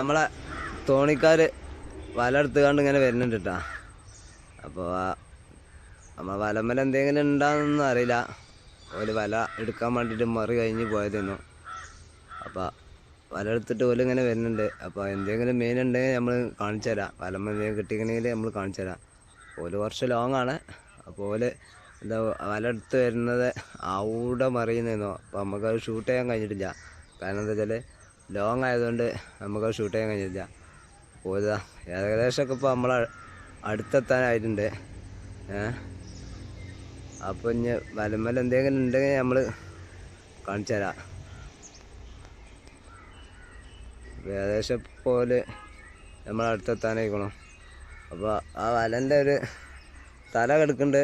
നമ്മളെ തോണിക്കാർ വല എടുത്തുകൊണ്ട് ഇങ്ങനെ വരുന്നുണ്ട് കേട്ടാ അപ്പോൾ നമ്മളെ വലമ്മൽ എന്തെങ്കിലും ഉണ്ടാകുന്നൊന്നും അറിയില്ല. ഒരു വല എടുക്കാൻ വേണ്ടിയിട്ട് മറി കഴിഞ്ഞ് പോയതെന്നു അപ്പോൾ വല എടുത്തിട്ട് ഓൽ ഇങ്ങനെ വരുന്നുണ്ട്. അപ്പോൾ എന്തെങ്കിലും മീൻ ഉണ്ടെങ്കിൽ നമ്മൾ കാണിച്ചു തരാം. വലമ്മ എന്തെങ്കിലും കിട്ടിക്കണമെങ്കിൽ നമ്മൾ കാണിച്ചു തരാം. ഓൽ കുറച്ച് ലോങ് ആണ്. അപ്പോൾ ഓൽ എന്താ വല എടുത്ത് വരുന്നത് അവിടെ മറിയുന്നതെന്നോ അപ്പോൾ നമുക്കത് ഷൂട്ട് ചെയ്യാൻ കഴിഞ്ഞിട്ടില്ല. കാരണം എന്താ വെച്ചാൽ ലോങ് ആയതുകൊണ്ട് നമുക്ക് ഷൂട്ട് ചെയ്യാൻ കഴിഞ്ഞിട്ടില്ല പോയതാ. ഏകദേശമൊക്കെ ഇപ്പോൾ നമ്മൾ അടുത്തെത്താനായിട്ടുണ്ട്. ഏഹ് അപ്പോൾ ഇനി വലമ്മൽ എന്തെങ്കിലും ഉണ്ടെങ്കിൽ നമ്മൾ കാണിച്ചു തരാം. ഏകദേശം പോലെ നമ്മൾ അടുത്തെത്താനായിക്കണം. അപ്പോൾ ആ വലന്റെ ഒരു തല കിടക്കുന്നുണ്ട്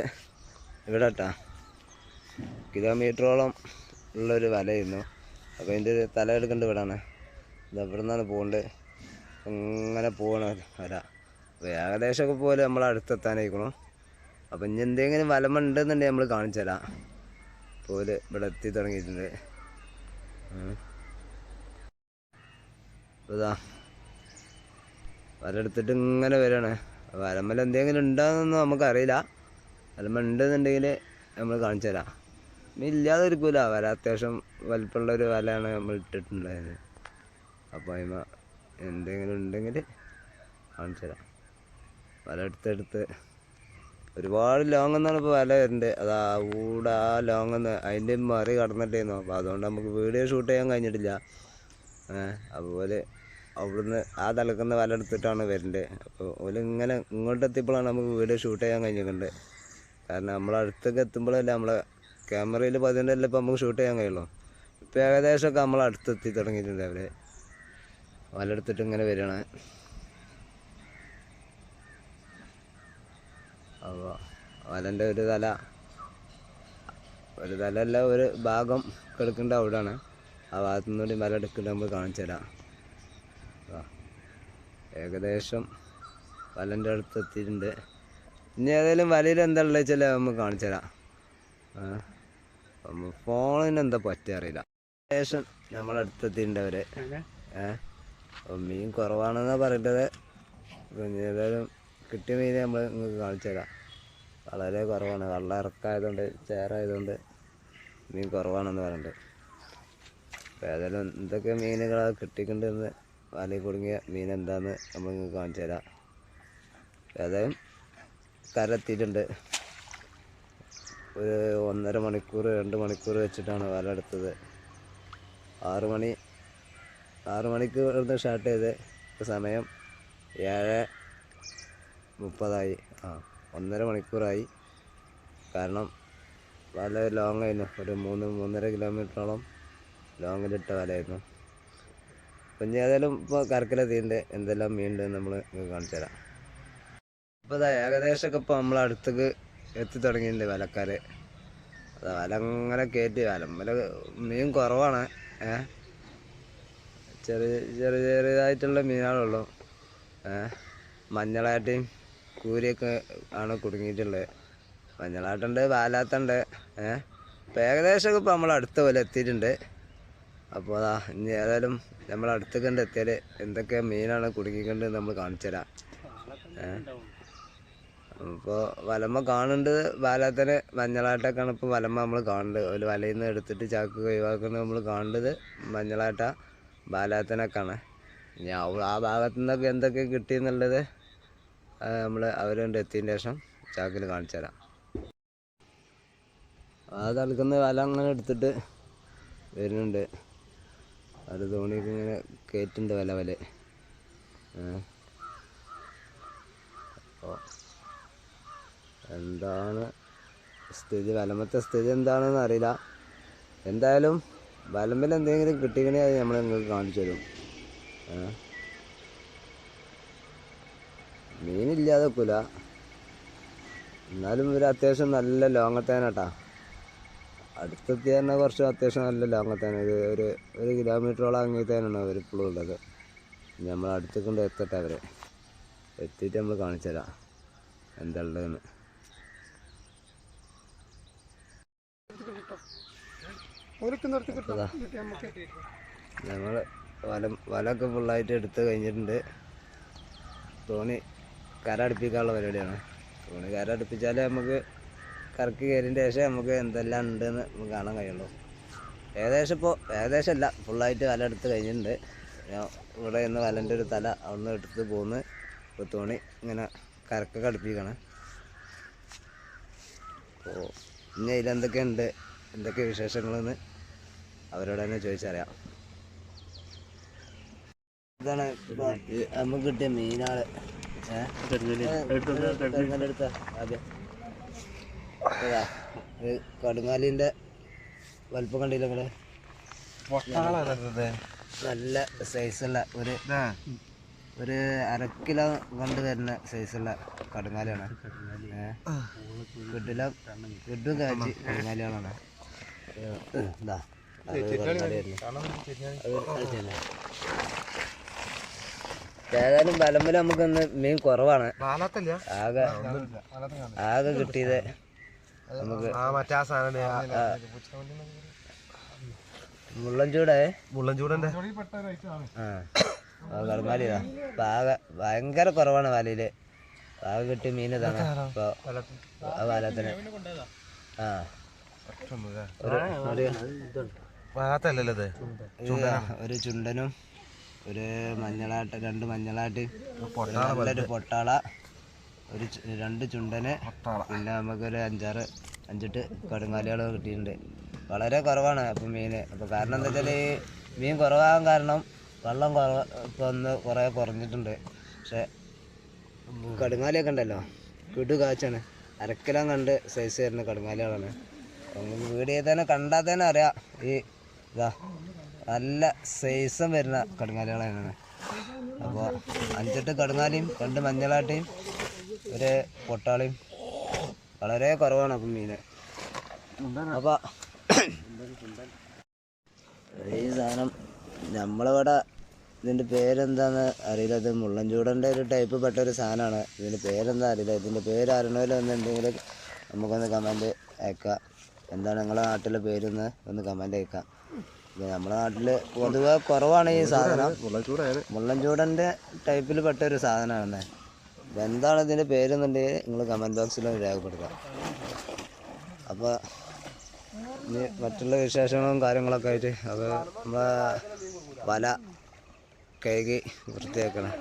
ഇവിടെ കേട്ടാ കിലോമീറ്ററോളം ഉള്ളൊരു വലയായിരുന്നു. അപ്പോൾ അതിന്റെ ഒരു തല കിടക്കുന്നുണ്ട് ഇവിടെയാണ് ഇവിടെ നിന്നാണ് പോകേണ്ടത് അങ്ങനെ പോകണ വല ഏകദേശമൊക്കെ പോലെ നമ്മൾ അടുത്തെത്താനായിക്കണം. അപ്പം ഇനി എന്തെങ്കിലും വലമുണ്ടെന്നുണ്ടെങ്കിൽ നമ്മൾ കാണിച്ചു തരാം. പോലെ ഇവിടെ എത്തി തുടങ്ങിയിട്ടുണ്ട്. ഇതാ വലെടുത്തിട്ട് ഇങ്ങനെ വരികയാണ് വലമ്മൽ എന്തെങ്കിലും ഉണ്ടാകുന്നൊന്നും നമുക്കറിയില്ല. വലമ്മ ഉണ്ടെന്നുണ്ടെങ്കിൽ നമ്മൾ കാണിച്ചു തരാം. ഇല്ലാതെ ഇരിക്കൂല വല അത്യാവശ്യം വലിപ്പമുള്ള ഒരു വലയാണ് നമ്മൾ ഇട്ടിട്ടുണ്ടായത്. അപ്പോൾ അതിമ എന്തെങ്കിലും ഉണ്ടെങ്കിൽ കാണിച്ചു തരാം. വല എടുത്തെടുത്ത് ഒരുപാട് ലോങ് എന്നാണ് ഇപ്പോൾ വല വരുന്നത് അതാ കൂടെ ആ ലോങ് എന്ന്. അതിന്റെ മറി കടന്നിട്ടേന്നു. അപ്പോൾ അതുകൊണ്ട് നമുക്ക് വീഡിയോ ഷൂട്ട് ചെയ്യാൻ കഴിഞ്ഞിട്ടില്ല. അതുപോലെ അവിടുന്ന് ആ തലക്കുന്ന വല എടുത്തിട്ടാണ് വരുന്നത് അപ്പോൾ ഓൽ ഇങ്ങനെ ഇങ്ങോട്ട് എത്തിയപ്പോഴാണ് നമുക്ക് വീഡിയോ ഷൂട്ട് ചെയ്യാൻ കഴിഞ്ഞിട്ടുണ്ട് കാരണം നമ്മൾ അടുത്തൊക്കെ എത്തുമ്പോഴല്ലേ നമ്മളെ ക്യാമറയിൽ പതിനല്ലേ ഇപ്പോൾ നമുക്ക് ഷൂട്ട് ചെയ്യാൻ കഴിയുള്ളൂ. ഇപ്പോൾ ഏകദേശമൊക്കെ നമ്മൾ അടുത്തെത്തി തുടങ്ങിയിട്ടുണ്ട് അവർ വല എടുത്തിട്ട് ഇങ്ങനെ വരികയാണ്. അപ്പോൾ വലന്റെ ഒരു തല ഒരു തലല്ല ഒരു ഭാഗം കിടക്കേണ്ട അവിടെയാണ്. ആ ഭാഗത്തു നിന്നുകൂടി വല എടുക്കേണ്ട നമ്മൾ കാണിച്ചു തരാം. ഏകദേശം വലന്റെ അടുത്ത് എത്തിയിട്ടുണ്ട്. ഇനി ഏതായാലും വലയിൽ എന്താ ഉള്ളത് വെച്ചാൽ നമുക്ക് കാണിച്ചു തരാം. ഫോണിന് എന്താ പറ്റുക അറിയില്ല. ഏകദേശം നമ്മളടുത്തെത്തിയിട്ടുണ്ട് അവർ ഏഹ് മീൻ കുറവാണെന്നാണ് പറയേണ്ടത്. ഇനി ഏതായാലും കിട്ടിയ മീൻ നമ്മൾ നിങ്ങൾക്ക് കാണിച്ചു തരാം. വളരെ കുറവാണ്. വെള്ളം ഇറക്കായതുകൊണ്ട് ചേറായതുകൊണ്ട് മീൻ കുറവാണെന്ന് പറയുന്നുണ്ട് അപ്പോൾ ഏതായാലും എന്തൊക്കെ മീനുകളാണ് കിട്ടിയിട്ടുണ്ടെന്ന് വലയിൽ കുടുങ്ങിയ മീൻ എന്താണെന്ന് നമ്മൾ നിങ്ങൾക്ക് കാണിച്ചു തരാം. ഏതായാലും കരത്തിയിട്ടുണ്ട് ഒരു ഒന്നര മണിക്കൂർ രണ്ട് മണിക്കൂർ വെച്ചിട്ടാണ് വല എടുത്തത്. ആറ് മണി ആറ് മണിക്ക് ഇവിടുന്ന് സ്റ്റാർട്ട് ചെയ്ത് സമയം ഏഴ് മുപ്പതായി. ആ ഒന്നര മണിക്കൂറായി. കാരണം വല ലോങ് ആയിരുന്നു. ഒരു മൂന്ന് മൂന്നര കിലോമീറ്ററോളം ലോങ്ങിലിട്ട വലയായിരുന്നു. അപ്പം ഇനി ഏതായാലും ഇപ്പോൾ കരക്കിലെത്തിയിട്ടുണ്ട് എന്തെല്ലാം മീനുണ്ട് നമ്മൾ കാണിച്ചു തരാം. ഇപ്പോൾ അതാ ഏകദേശമൊക്കെ ഇപ്പോൾ നമ്മൾ അടുത്തേക്ക് എത്തി തുടങ്ങിയിട്ടുണ്ട് വലക്കാർ അത് വല അങ്ങനെ കയറ്റി വലമ്മല മീൻ കുറവാണ്. ഏ ചെറിയ ചെറിയ ചെറിയതായിട്ടുള്ള മീനുകളുള്ളൂ മഞ്ഞളാട്ടയും കൂരിയൊക്കെ ആണ് കുടുങ്ങിയിട്ടുള്ളത്. മഞ്ഞളാട്ടുണ്ട് വാലാത്തുണ്ട്. ഏ ഇപ്പം ഏകദേശമൊക്കെ ഇപ്പോൾ നമ്മൾ അടുത്ത പോലെ എത്തിയിട്ടുണ്ട്. അപ്പോൾ അതാ ഇനി ഏതായാലും നമ്മൾ അടുത്ത് കണ്ട് എത്തിയാൽ എന്തൊക്കെ മീനാണ് കുടുങ്ങിക്കൊണ്ട് നമ്മൾ കാണിച്ചു തരാം. അപ്പോൾ വലമ്മ കാണേണ്ടത് വാലാത്തനെ മഞ്ഞളാട്ടൊക്കെയാണ് ഇപ്പോൾ വലമ്മ നമ്മൾ കാണുന്നത്. ഒരു വലയിൽ നിന്ന് എടുത്തിട്ട് ചാക്ക് ഒഴിവാക്കുന്നത് നമ്മൾ കാണേണ്ടത് മഞ്ഞളാട്ട ബാലാത്തനൊക്കെയാണ്. ഇനി ആ ഭാഗത്തു നിന്നൊക്കെ എന്തൊക്കെ കിട്ടിയെന്നുള്ളത് നമ്മൾ അവരുണ്ട് എത്തിയതിന് ശേഷം ചാക്കിൽ കാണിച്ചു തരാം. ആ തളിക്കുന്ന വല അങ്ങനെ എടുത്തിട്ട് വരുന്നുണ്ട്. അത് തോണിക്ക് ഇങ്ങനെ കയറ്റുണ്ട് വല വല. എന്താണ് സ്ഥിതി? വലമത്തെ സ്ഥിതി എന്താണെന്ന് അറിയില്ല. എന്തായാലും വലമ്പിൽ എന്തെങ്കിലും കിട്ടിക്കണേ അത് നമ്മൾ നിങ്ങൾക്ക് കാണിച്ചു തരും? മീനില്ലാതെ വെക്കൂല എന്നാലും ഇവർ അത്യാവശ്യം നല്ല ലോങ്ങത്തേനാട്ടാ. അടുത്തെത്തി തന്നെ കുറച്ച് അത്യാവശ്യം നല്ല ലോങ്ങത്തേന. ഇത് ഒരു ഒരു കിലോമീറ്ററോളം അങ്ങേത്തേനാണ് അവർ ഇപ്പോഴും ഉള്ളത്. നമ്മൾ അടുത്ത് കൊണ്ട് എത്തട്ടെ അവരെ. എത്തിയിട്ട് നമ്മൾ കാണിച്ചു തരാം എന്താ ഉള്ളതെന്ന് ഓരോരുത്തർ നിർത്തി കിട്ടും അതാ. എന്നിട്ട് നമുക്ക് ഞങ്ങൾ വല വലൊക്കെ ഫുള്ളായിട്ട് എടുത്ത് കഴിഞ്ഞിട്ടുണ്ട്. തോണി കര അടുപ്പിക്കാനുള്ള പരിപാടിയാണ്. തോണി കര അടുപ്പിച്ചാലേ നമുക്ക് കറക്ക് കയറിയ ശേഷം നമുക്ക് എന്തെല്ലാം ഉണ്ടെന്ന് നമുക്ക് കാണാൻ കഴിയുള്ളൂ. ഏകദേശം ഇപ്പോൾ ഏകദേശം അല്ല ഫുള്ളായിട്ട് വല എടുത്ത് കഴിഞ്ഞിട്ടുണ്ട്. ഞാൻ ഇവിടെ നിന്ന് വലന്റെ ഒരു തല അവിടുന്ന് എടുത്ത് പോന്ന് ഇപ്പോൾ തോണി ഇങ്ങനെ കരക്കൊക്കെ അടുപ്പിക്കണം. അപ്പോൾ ഇനി അതിലെന്തൊക്കെ ഉണ്ട് എന്തൊക്കെ വിശേഷങ്ങളെന്ന് അവരോട് തന്നെ ചോദിച്ചറിയാം. ഇതാണ് നമുക്ക് കിട്ടിയ മീനാൾ കടുങ്ങാലിന്റെ ഇത് കടുങ്ങാലിന്റെ വലിപ്പം കണ്ടില്ല നിങ്ങൾ? നല്ല സൈസുള്ള ഒരു ഒരു അര കിലോ കൊണ്ട് വരുന്ന സൈസുള്ള കടുങ്ങാലിയാണ്. കിട്ടില്ല കിട്ടും കാച്ചി കടുങ്ങാലിയാണ് കാഴ്ചയല്ലേ? ഏതായാലും ബലമ്പല നമുക്കൊന്ന് മീൻ കുറവാണ്. ആകെ ആകെ കിട്ടിയത് നമുക്ക് ആ മറ്റേ ആ സാധനം മുള്ളൻ ചൂടേ മുള്ളൻചൂടന്റെ ആ കടുമാലിതാ അപ്പൊ ആകെ ഭയങ്കര കുറവാണ് വലയിൽ ആകെ കിട്ടിയ മീൻ ഇതാണ്. ഇപ്പൊ ആ വലത്തിന്. ആ. ഭാഗത്തല്ലല്ലോ ഒരു ചുണ്ടനും ഒരു മഞ്ഞളാട്ട രണ്ട് മഞ്ഞളാട്ട് നല്ലൊരു പൊട്ടാള ഒരു രണ്ട് ചുണ്ടന് പിന്നെ നമുക്കൊരു അഞ്ചാറ് അഞ്ചെട്ട് കടുങ്ങാലികളൊക്കെ കിട്ടിയിട്ടുണ്ട്. വളരെ കുറവാണ് അപ്പം മീന്. അപ്പോൾ കാരണം എന്താ വെച്ചാൽ മീൻ കുറവാകാൻ കാരണം വെള്ളം കുറവ് ഇപ്പം ഒന്ന് കുറേ കുറഞ്ഞിട്ടുണ്ട്. പക്ഷേ കടുങ്ങാലിയൊക്കെ ഉണ്ടല്ലോ. കിടു കാച്ചാണ്. അരക്കിലം കണ്ട് സൈസ് വരുന്ന കടുങ്ങാലികളാണ് നമുക്ക് വീഡിയോ തന്നെ കണ്ടാൽ തന്നെ അറിയാം. ഈ ഇതാ നല്ല സൈസും വരുന്ന കടുങ്ങാലികളാണ്. അപ്പോൾ അഞ്ചെട്ട് കടുങ്ങാലിയും രണ്ട് മഞ്ഞളാട്ടിയും ഒരു പൊട്ടാളിയും. വളരെ കുറവാണ് അപ്പം മീന് അപ്പോൾ ഈ സാധനം നമ്മളിവിടെ ഇതിന്റെ പേരെന്താന്ന് അറിയില്ല. ഇത് മുള്ളൻചൂടന്റെ ഒരു ടൈപ്പ് പെട്ട ഒരു സാധനമാണ്. ഇതിന്റെ പേരെന്താ അറിയില്ല. ഇതിന്റെ പേര് അറിയണമല്ലോ നമുക്കൊന്ന് കമന്റ് അയക്കാം. എന്താണ് നിങ്ങളുടെ നാട്ടിലെ പേരെന്ന് ഒന്ന് കമന്റ് അയക്കാം. നമ്മുടെ നാട്ടിൽ പൊതുവെ കുറവാണ് ഈ സാധനം. മുള്ളൻചൂടന്റെ ടൈപ്പിൽ പെട്ട ഒരു സാധനമാണ് എന്താണ് ഇതിന്റെ പേരെന്നുണ്ടെങ്കിൽ നിങ്ങൾ കമന്റ് ബോക്സിൽ രേഖപ്പെടുത്താം. അപ്പോൾ ഇനി മറ്റുള്ള വിശേഷങ്ങളും കാര്യങ്ങളൊക്കെ ആയിട്ട് അപ്പോൾ നമ്മളെ വല കഴുകി വൃത്തിയാക്കണം.